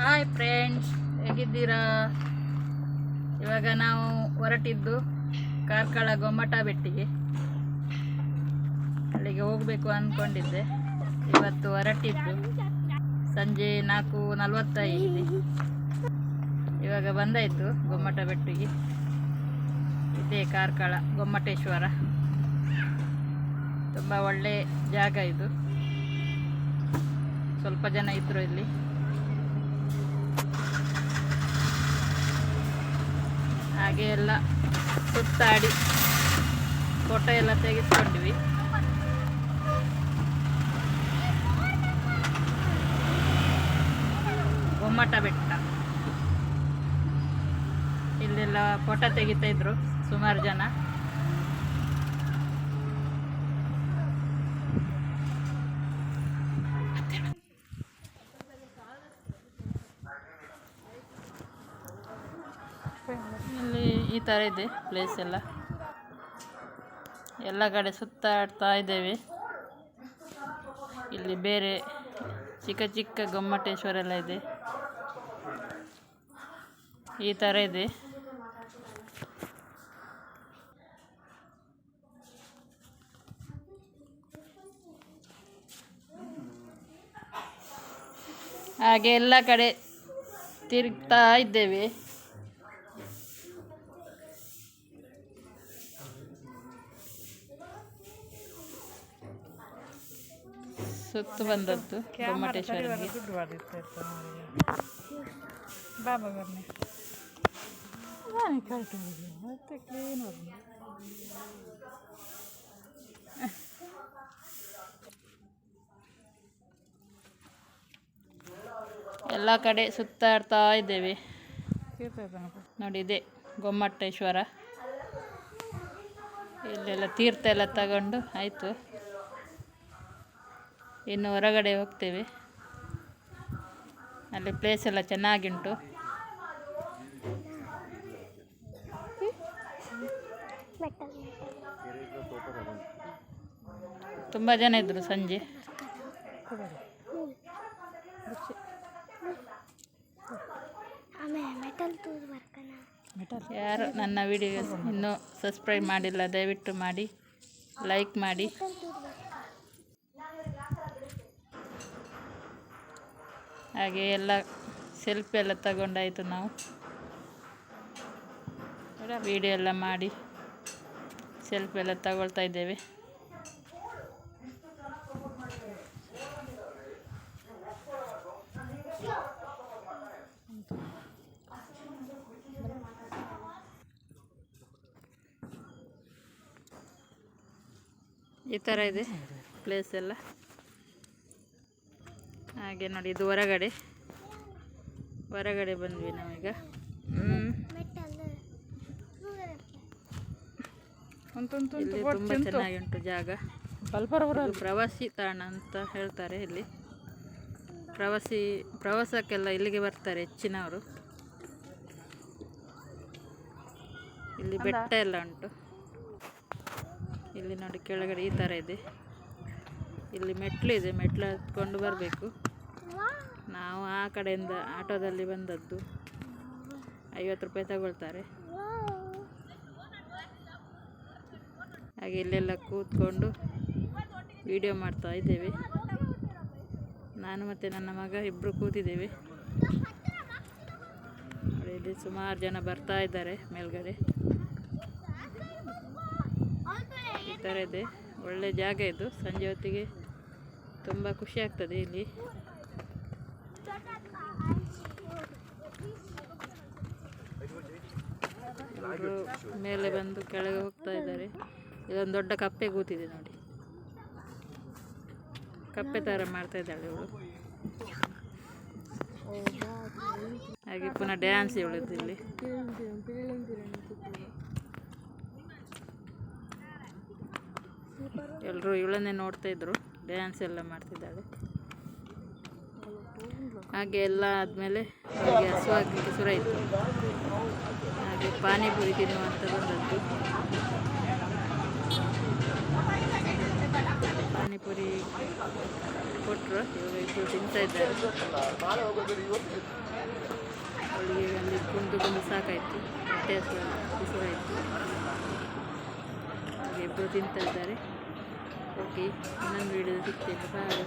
Hi friends ಹೇಗಿದ್ದೀರಾ? ಇವಾಗ ನಾವು ಹೊರಟಿದ್ದು ಕಾರ್ಕಳ ಗೊಮ್ಮಟ ಬೆಟ್ಟಿಗೆ. ಅಲ್ಲಿಗೆ ಹೋಗಬೇಕು ಅಂದ್ಕೊಂಡಿದ್ದೆ ಇವತ್ತು ಹೊರಟಿದ್ದು ಸಂಜೆ ನಾಲ್ಕು ನಲವತ್ತೈದು. ಇವಾಗ ಬಂದಾಯಿತು ಗೊಮ್ಮಟ ಬೆಟ್ಟಿಗೆ. ಇದೇ ಕಾರ್ಕಳ ಗೊಮ್ಮಟೇಶ್ವರ. ತುಂಬ ಒಳ್ಳೆ ಜಾಗ ಇದು. ಸ್ವಲ್ಪ ಜನ ಇದ್ದರು ಇಲ್ಲಿ. ಹಾಗೆ ಎಲ್ಲ ಸುತ್ತಾಡಿ ಫೋಟೋ ಎಲ್ಲ ತೆಗೆಸ್ಕೊಂಡ್ವಿ. ಗೊಮ್ಮಟ ಬೆಟ್ಟ. ಇಲ್ಲೆಲ್ಲ ಫೋಟೋ ತೆಗಿತಾ ಇದ್ರು ಸುಮಾರು ಜನ ಇಲ್ಲಿ ಈ ಥರ ಇದೆ ಪ್ಲೇಸ್ ಎಲ್ಲ. ಎಲ್ಲ ಕಡೆ ಸುತ್ತಾಡ್ತಾ ಇದ್ದೇವೆ. ಇಲ್ಲಿ ಬೇರೆ ಚಿಕ್ಕ ಚಿಕ್ಕ ಗೊಮ್ಮಟೇಶ್ವರ ಎಲ್ಲ ಇದೆ. ಈ ಥರ ಇದೆ. ಹಾಗೆ ಎಲ್ಲ ಕಡೆ ತಿರುಗ್ತಾ ಇದ್ದೇವೆ. ಸುತ್ತು ಬಂದದ್ದು ಗೊಮ್ಮಟೇಶ್ವರ ಬಾಬಾ ಬರ್ನೆ ಮತ್ತೆ ಕ್ಲೀನ್ ಬರ್ನೆ ಎಲ್ಲ ಕಡೆ ಸುತ್ತಾಡ್ತಾ ಇದ್ದೇವೆ. ನೋಡಿ ಇದೆ ಗೊಮ್ಮಟೇಶ್ವರ. ಇಲ್ಲೆಲ್ಲ ತೀರ್ಥ ಎಲ್ಲ ತಗೊಂಡು ಆಯಿತು. ಇನ್ನು ಹೊರಗಡೆ ಹೋಗ್ತೇವೆ. ಅಲ್ಲಿ ಪ್ಲೇಸ್ ಎಲ್ಲ ಚೆನ್ನಾಗಿಂಟು. ತುಂಬ ಜನ ಇದ್ದರು ಸಂಜೆ. ಯಾರು ನನ್ನ ವಿಡಿಯೋ ಇನ್ನೂ ಸಬ್ಸ್ಕ್ರೈಬ್ ಮಾಡಿಲ್ಲ, ದಯವಿಟ್ಟು ಮಾಡಿ ಲೈಕ್ ಮಾಡಿ. ಹಾಗೆ ಎಲ್ಲ ಸೆಲ್ಫಿ ಎಲ್ಲ ತಗೊಂಡಾಯಿತು ನಾವು. ವಿಡಿಯೋ ಎಲ್ಲ ಮಾಡಿ ಸೆಲ್ಫಿ ಎಲ್ಲ ತಗೊಳ್ತಾ ಇದ್ದೇವೆ. ಈ ಥರ ಇದೆ ಪ್ಲೇಸ್ ಎಲ್ಲ. ಹಾಗೆ ನೋಡಿ ಇದು ಹೊರಗಡೆ. ಹೊರಗಡೆ ಬಂದ್ವಿ ನಾವೀಗ. ಇಲ್ಲಿ ತುಂಬ ಚೆನ್ನಾಗಿ ಉಂಟು ಜಾಗ. ಪ್ರವಾಸಿ ತಾಣ ಅಂತ ಹೇಳ್ತಾರೆ ಇಲ್ಲಿ. ಪ್ರವಾಸಿ ಪ್ರವಾಸಕ್ಕೆಲ್ಲ ಇಲ್ಲಿಗೆ ಬರ್ತಾರೆ ಹೆಚ್ಚಿನವರು. ಇಲ್ಲಿ ಬೆಟ್ಟ ಎಲ್ಲ ಉಂಟು. ಇಲ್ಲಿ ನೋಡಿ ಕೆಳಗಡೆ ಈ ಥರ ಇದೆ. ಇಲ್ಲಿ ಮೆಟ್ಲು ಇದೆ ಮೆಟ್ಲು ಹತ್ಕೊಂಡು ಬರಬೇಕು. ನಾವು ಆ ಕಡೆಯಿಂದ ಆಟೋದಲ್ಲಿ ಬಂದದ್ದು. ಐವತ್ತು ರೂಪಾಯಿ ತಗೊಳ್ತಾರೆ. ಹಾಗೆ ಇಲ್ಲೆಲ್ಲ ಕೂತ್ಕೊಂಡು ವಿಡಿಯೋ ಮಾಡ್ತಾ ಇದ್ದೇವೆ. ನಾನು ಮತ್ತು ನನ್ನ ಮಗ ಇಬ್ಬರು ಕೂತಿದ್ದೇವೆ. ಇಲ್ಲಿ ಸುಮಾರು ಜನ ಬರ್ತಾ ಇದ್ದಾರೆ ಮೇಲ್ಗಡೆ. ಈ ಥರ ಇದೆ. ಒಳ್ಳೆ ಜಾಗ ಇದು. ಸಂಜೆ ಹೊತ್ತಿಗೆ ತುಂಬ ಖುಷಿ ಆಗ್ತದೆ ಇಲ್ಲಿ. ಮೇಲೆ ಬಂದು ಕೆಳಗೆ ಹೋಗ್ತಾ ಇದ್ದಾರೆ. ಇದೊಂದು ದೊಡ್ಡ ಕಪ್ಪೆ ಕೂತಿದೆ ನೋಡಿ. ಕಪ್ಪೆ ಥರ ಮಾಡ್ತಾ ಇದ್ದಾಳೆ ಇವಳು. ಹಾಗೆ ಪುನಃ ಡ್ಯಾನ್ಸ್ ಇವಳದ್ದು ಇಲ್ಲಿ. ಎಲ್ಲರೂ ಇವಳನ್ನೇ ನೋಡ್ತಾ ಇದ್ರು. ಡ್ಯಾನ್ಸ್ ಎಲ್ಲ ಮಾಡ್ತಿದ್ದಾಳೆ. ಹಾಗೆ ಎಲ್ಲ ಆದಮೇಲೆ ಅವಳಿಗೆ ಶುರು ಆಯಿತು. ಹಾಗೆ ಪಾನಿಪುರಿ ತಿನ್ನುವಂಥ ಬಂದದ್ದು. ಪಾನಿಪುರಿ ಕೊಟ್ಟರು ಇವಾಗ ಇಬ್ಬರು ತಿಂತಾ ಇದ್ದಾರೆ. ಅವಳಿಗೆ ಅಲ್ಲಿ ಕುಂದು ಕುಂದು ಸಾಕಾಯಿತು. ಹೊಟ್ಟೆ ಶುರು ಆಯಿತು. ಹಾಗೆ ಇಬ್ಬರು ತಿಂತಾ ಇದ್ದಾರೆ. ಓಕೆ, ಇನ್ನೊಂದು ವೀಡಿಯೋ ಸಿಗ್ತೇನೆ. ಬಾಯ್